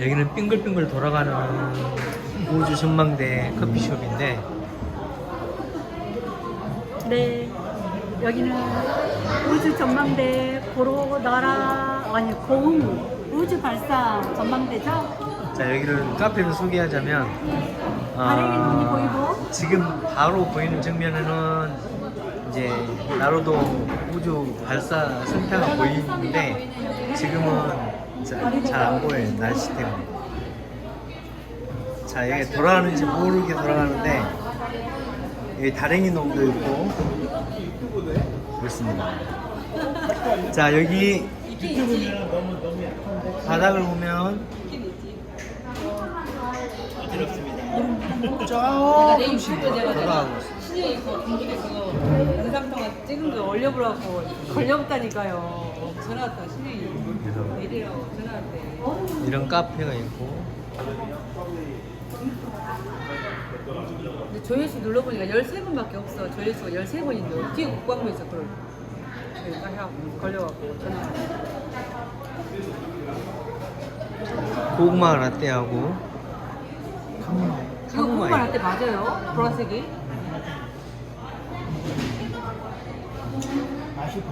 여기는 빙글빙글 돌아가는 우주 전망대 커피숍인데 네. 여기는 우주 전망대 고로 나라 아니 고흥 우주 발사 전망대죠. 자 여기를 카페를 소개하자면 다행히 눈이 아, 보이고 지금 바로 보이는 정면에는 이제 나로도 우주 발사 센터가 보이는데 지금은 잘안 보여요 날씨 때문에. 자 여기 돌아가는지 모르게 돌아가는데 여기 다랭이 놈도 있고. 그렇습니다. 자 여기 바닥을 보면 조금씩 돌아가고 있어요 찍은 거 올려보라고 걸려붙다니까요. 전화 왔다 신영이. 이래요 전화 왔대. 이런 카페가 있고 근데 조회수 눌러보니까 13번밖에 없어. 조회수가 13번인데 어떻게 국방부에서 그걸 저희가 해갖고 걸려갖고 전화 왔대. 고구마 라떼하고 이거 국방 할때 맞아요? 보라색이? 맛이